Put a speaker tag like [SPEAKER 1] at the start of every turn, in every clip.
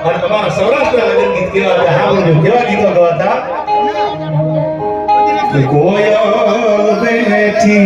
[SPEAKER 1] તમારે તમારા સૌરાષ્ટ્રના લગ્ન ગીત કેવા કેવા ગીતો ગવાતા કોયલ બેઠી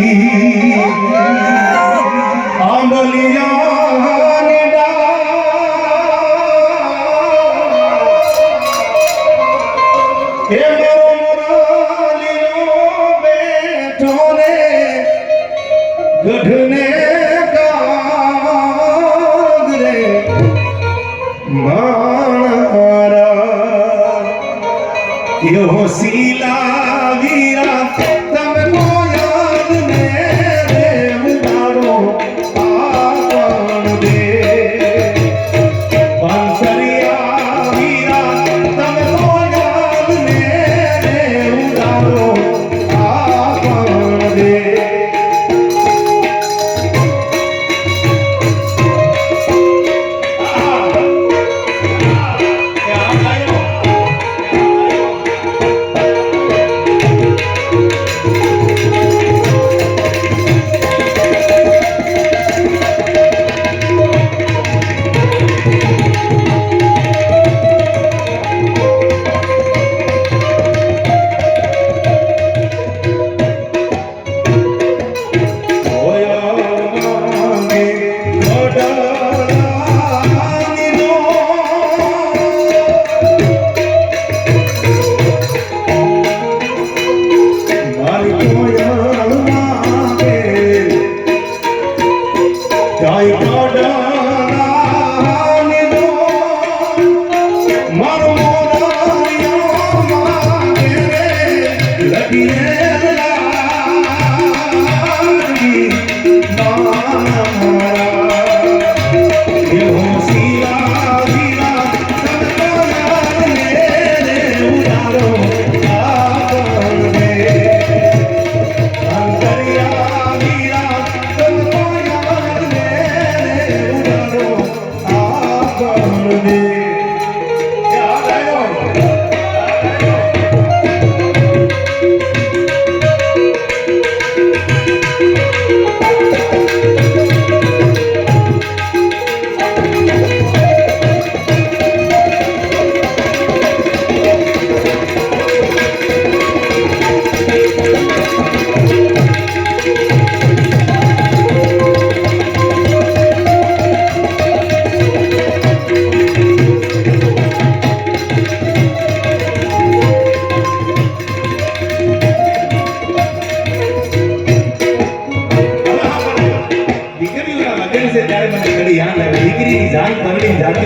[SPEAKER 1] લગ્ન છે, ત્યારે મને ઘડી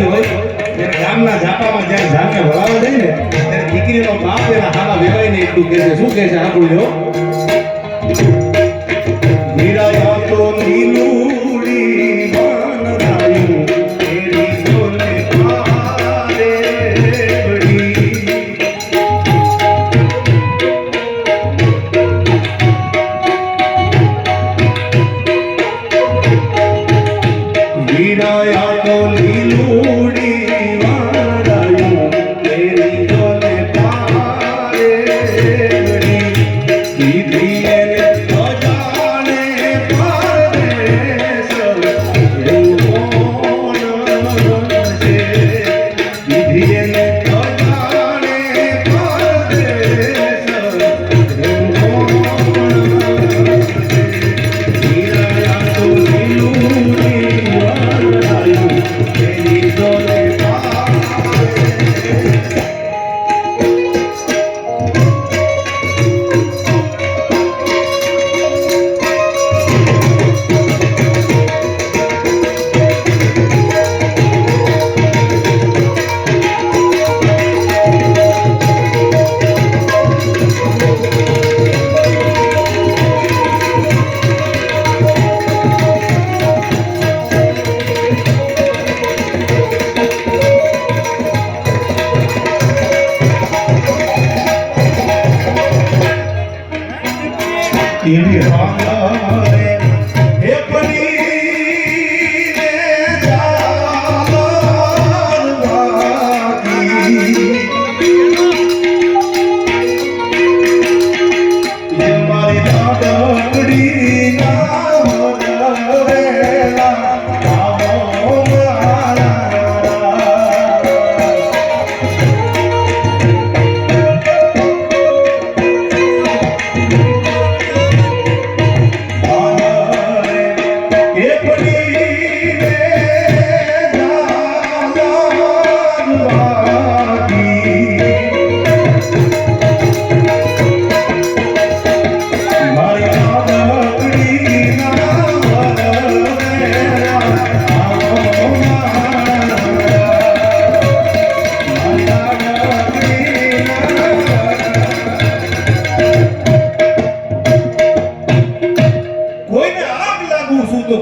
[SPEAKER 1] હોય ત્યારે ગામના ઝાપામાં જ્યારે જાનને વળાવવા જાય ને, ત્યારે દીકરીનો બાપ એના હાલા વેવાઈને એટલું કહે શું કહે છે આપણું વીરા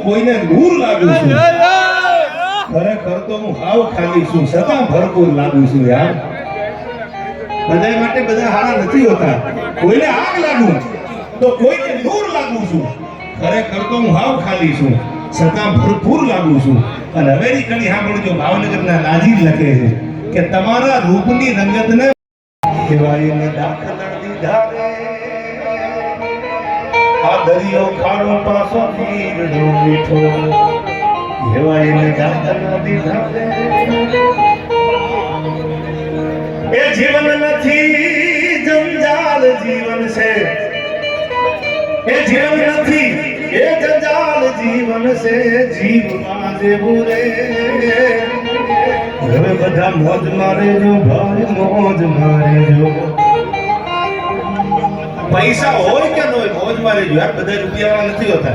[SPEAKER 1] કોઈને દૂર લાગુ છું. ખરેખર તો હું હાવ ખાલી છું. છતાં ભરપૂર લાગુ છું યાર. બધા માટે બધા હારા નથી હોતા. કોઈને આગ લાગુ તો કોઈને નૂર લાગુ છું. ખરેખર તો હું હાવ ખાલી છું. છતાં ભરપૂર લાગુ છું. અને હવેની કડી સાંભળજો ભાવનગરના નાજીર લખે છે કે તમારા રૂપની રંગતને કહેવાય દાખલા દીધા દરિયો ખાડો પાસો વીરડો મીઠો. કહેવાય ને દાખલા દીધા એ જીવન નથી, જંજાલ જીવન છે. એ જીવન નથી, એ જંજાલ જીવન છે. જીવમાં જેવું રે. હવે બધા મોજ મારે જો ભાઈ મોજ મારે જો પૈસા હોય કે ન હોય, મોજ મારે જો. યાર બધા રૂપિયાવાળા નથી હોતા.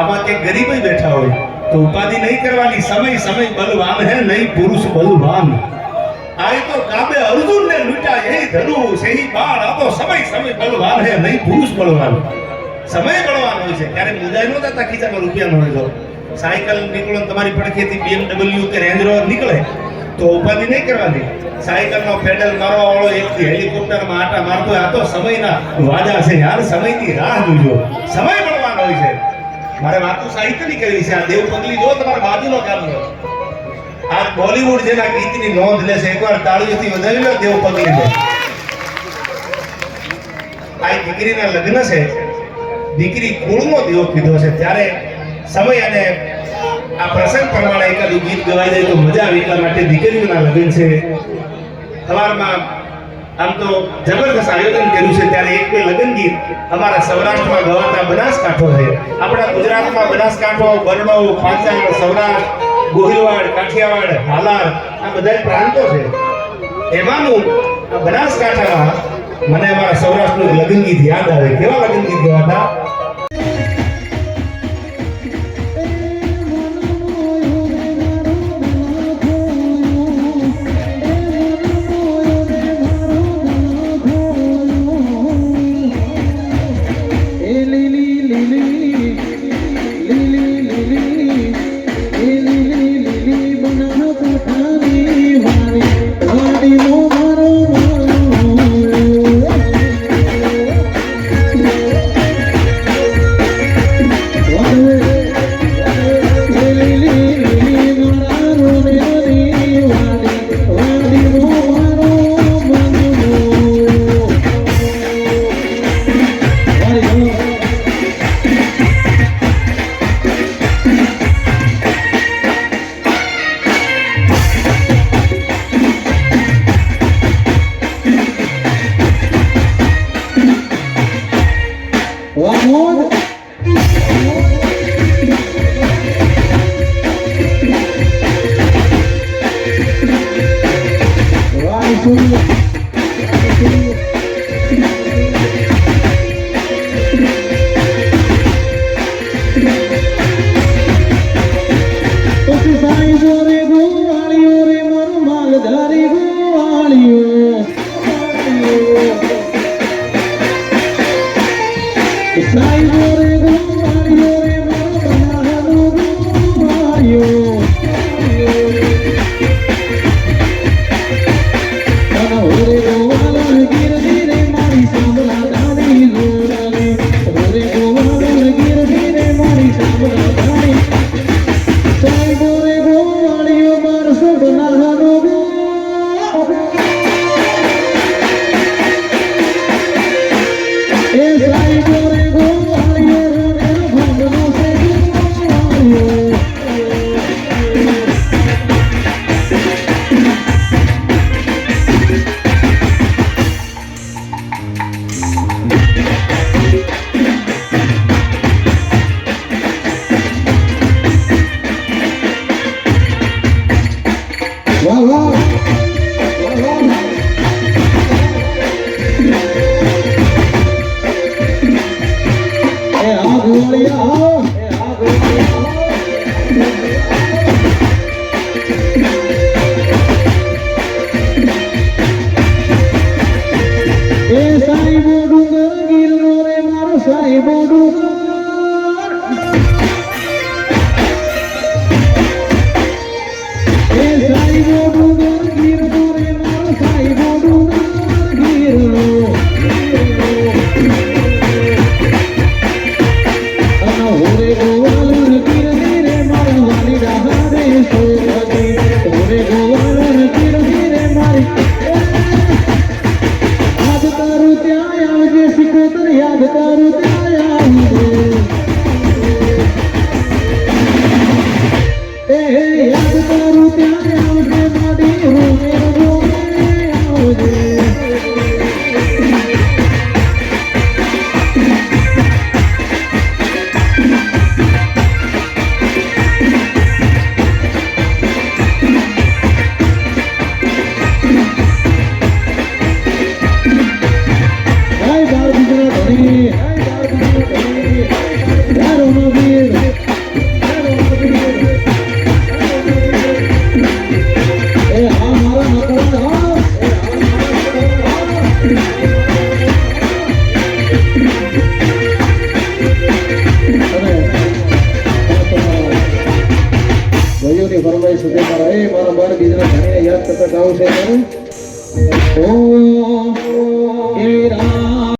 [SPEAKER 1] આમાં કે ગરીબ બેઠા હોય. તો ઉપાધિ નહીં કરવાની, સમય સમય બલવાન હે, નહીં પુરુષ બલવાન. આય તો કાબે અર્જુન ને લૂટા એ ધનુષ એ બાણ, આ તો સમય સમય બલવાન હે, નહીં પુરુષ બલવાન. સમય બળવાન હોય છે. ત્યારે મુદાય નો થતા ખીચામાં રૂપિયા ન હોય તો. સાયકલ નીકળો તમારી પડખેથી BMW કે રેન્જ રોવર નીકળે. તો ઉપાધિ નહીં કરવાની. સાયકલનો પેડલ મારવા વાળો એકથી હેલિકોપ્ટરમાં આટા મારતો આ તો સમયના વાજા છે. યાર, સમયની રાહ જોજો. સમય મળવાનો હોય છે. મારે વાતો સાહિત્યની કરવી છે. આ દેવ પગલી જો તમારા બાજુનો કામનો આ બોલીવુડ જેના ગીતની નોંધ લેશે એકવાર તાળીઓથી વધાવી લો, દેવ પગલીને આ દીકરીના લગ્ન છે. દીકરી કુળનો દેવો કીધો છે. ત્યારે સમય અને આ પ્રસંગ પ્રમાણે એકાદું ગીત ગવાઈ જાય તો મજા આવે, એટલા માટે દીકરીઓના લગ્ન છે. સવારમાં આમ તો જબરદસ્ત આયોજન કર્યું છે, ત્યારે એક બે લગ્ન ગીત અમારા સૌરાષ્ટ્રમાં ગવાતા બનાસકાંઠો છે. આપણા ગુજરાતમાં બનાસકાંઠો, બરડો પાંચાળ સૌરાષ્ટ્ર, ગોહિલવાડ, કાઠિયાવાડ, હાલાર, આ બધા પ્રાંતો છે. એમાંનું બનાસકાંઠામાં મને અમારા સૌરાષ્ટ્રનું લગ્ન ગીત યાદ આવે. કેવા લગ્ન ગીત ગવાતા?
[SPEAKER 2] Thank you. એ